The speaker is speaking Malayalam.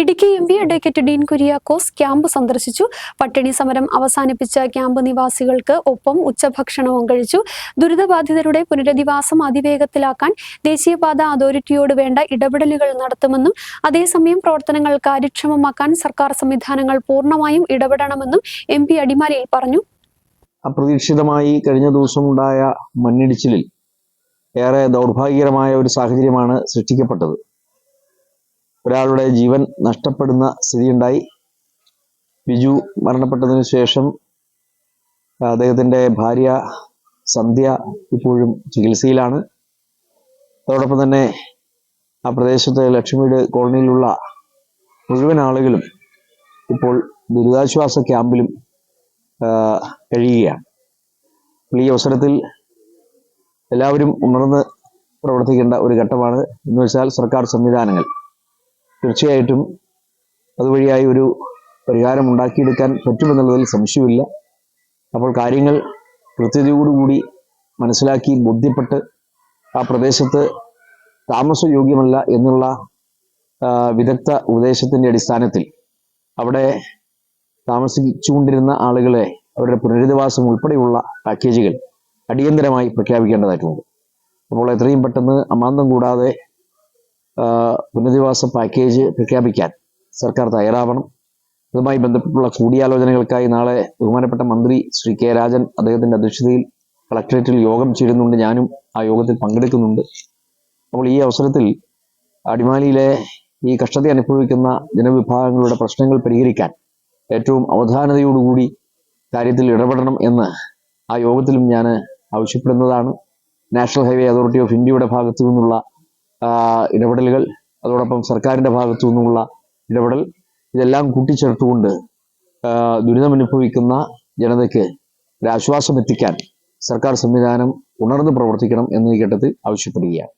Idukki M P advocate Dean Kuriakose camp സന്ദർശിച്ചു. പട്ടിണി സമരം അവസാനിപ്പിച്ച ക്യാമ്പ് നിവാസികൾക്ക് ഒപ്പം ഉച്ചഭക്ഷണവും കഴിച്ചു. ദുരിതബാധിതരുടെ പുനരധിവാസം അതിവേഗത്തിലാക്കാൻ ദേശീയപാത അതോറിറ്റിയോട് വേണ്ട ഇടപെടലുകൾ നടത്തുമെന്നും അതേസമയം പ്രവർത്തനങ്ങൾ കാര്യക്ഷമമാക്കാൻ സർക്കാർ സംവിധാനങ്ങൾ പൂർണമായും ഇടപെടണമെന്നും എം പി അടിമാലിയിൽ പറഞ്ഞു. അപ്രതീക്ഷിതമായി കഴിഞ്ഞ ദിവസം ഉണ്ടായ മണ്ണിടിച്ചിലിൽ ഏറെ ദൗർഭാഗ്യകരമായ ഒരു സാഹചര്യമാണ് സൃഷ്ടിക്കപ്പെട്ടത്. ഒരാളുടെ ജീവൻ നഷ്ടപ്പെടുന്ന സ്ഥിതിയുണ്ടായി. ബിജു മരണപ്പെട്ടതിന് ശേഷം അദ്ദേഹത്തിന്റെ ഭാര്യ സന്ധ്യ ഇപ്പോഴും ചികിത്സയിലാണ്. അതോടൊപ്പം തന്നെ ആ പ്രദേശത്തെ ലക്ഷ്മിയുടെ കോളനിയിലുള്ള മുഴുവൻ ആളുകളും ഇപ്പോൾ ദുരിതാശ്വാസ ക്യാമ്പിലും കഴിയുകയാണ്. ഈ അവസരത്തിൽ എല്ലാവരും ഉണർന്ന് പ്രവർത്തിക്കേണ്ട ഒരു ഘട്ടമാണ്. എന്ന് വെച്ചാൽ സർക്കാർ സംവിധാനങ്ങൾ. തീർച്ചയായിട്ടും അതുവഴിയായി ഒരു പരിഹാരം ഉണ്ടാക്കിയെടുക്കാൻ പറ്റുമെന്നുള്ളതിൽ സംശയമില്ല അപ്പോൾ കാര്യങ്ങൾ കൃത്യതയോടുകൂടി മനസ്സിലാക്കി ബോധ്യപ്പെട്ട് ആ പ്രദേശത്ത് താമസയോഗ്യമല്ല എന്നുള്ള വിദഗ്ധ ഉപദേശത്തിന്റെ അടിസ്ഥാനത്തിൽ അവിടെ താമസിച്ചുകൊണ്ടിരുന്ന ആളുകളെ അവരുടെ പുനരധിവാസം ഉൾപ്പെടെയുള്ള പാക്കേജുകൾ അടിയന്തരമായി പ്രഖ്യാപിക്കേണ്ടതായിട്ടുണ്ട്. അപ്പോൾ എത്രയും പെട്ടെന്ന് അമാന്തം കൂടാതെ പുനരധിവാസ പാക്കേജ് പ്രഖ്യാപിക്കാൻ സർക്കാർ തയ്യാറാവണം. ഇതുമായി ബന്ധപ്പെട്ടുള്ള കൂടിയാലോചനകൾക്കായി നാളെ ബഹുമാനപ്പെട്ട മന്ത്രി ശ്രീ കെ രാജൻ അദ്ദേഹത്തിന്റെ അധ്യക്ഷതയിൽ കളക്ടറേറ്റിൽ യോഗം ചേരുന്നുണ്ട്. ഞാനും ആ യോഗത്തിൽ പങ്കെടുക്കുന്നുണ്ട്. അപ്പോൾ ഈ അവസരത്തിൽ അടിമാലിയിലെ ഈ കഷ്ടത അനുഭവിക്കുന്ന ജനവിഭാഗങ്ങളുടെ പ്രശ്നങ്ങൾ പരിഹരിക്കാൻ ഏറ്റവും അവധാനതയോടുകൂടി കാര്യത്തിൽ ഇടപെടണം എന്ന് ആ യോഗത്തിലും ഞാൻ ആവശ്യപ്പെടുന്നതാണ്. നാഷണൽ ഹൈവേ അതോറിറ്റി ഓഫ് ഇന്ത്യയുടെ ഭാഗത്തു നിന്നുള്ള ഇടപെടലുകൾ അതോടൊപ്പം സർക്കാരിന്റെ ഭാഗത്തു നിന്നുമുള്ള ഇടപെടൽ ഇതെല്ലാം കൂട്ടിച്ചേർത്തുകൊണ്ട് ദുരിതമനുഭവിക്കുന്ന ജനതയ്ക്ക് ഒരാശ്വാസമെത്തിക്കാൻ സർക്കാർ സംവിധാനം ഉണർന്ന് പ്രവർത്തിക്കണം എന്ന് ഈ ഘട്ടത്തിൽ ആവശ്യപ്പെടുകയാണ്.